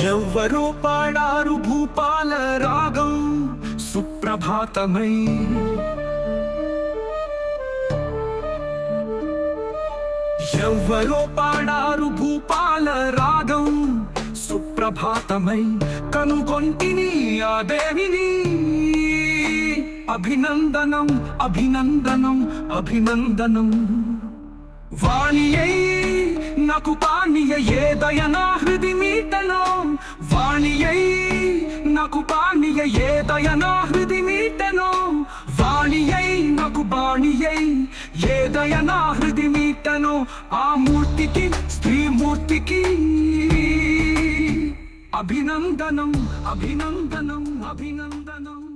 ఎవ్వరో పాడారు భూపాల రాగం సుప్రభాతమై. ఎవ్వరో పాడారు భూపాల రాగం సుప్రభాతమై. కనుగొంటిని ఆ దేవిని. అభినందనం అభినందనం అభినందనం. వాణియై నాకు పానీయ ఏదయనా హృది మీటను వాణియై నాకు పానీయ ఏదయనా హృది మీటను. వాణియై నాకు బాణియై ఏదయనా హృది మీటను. ఆ మూర్తికి స్త్రీ మూర్తికి అభినందనం అభినందనం అభినందనం.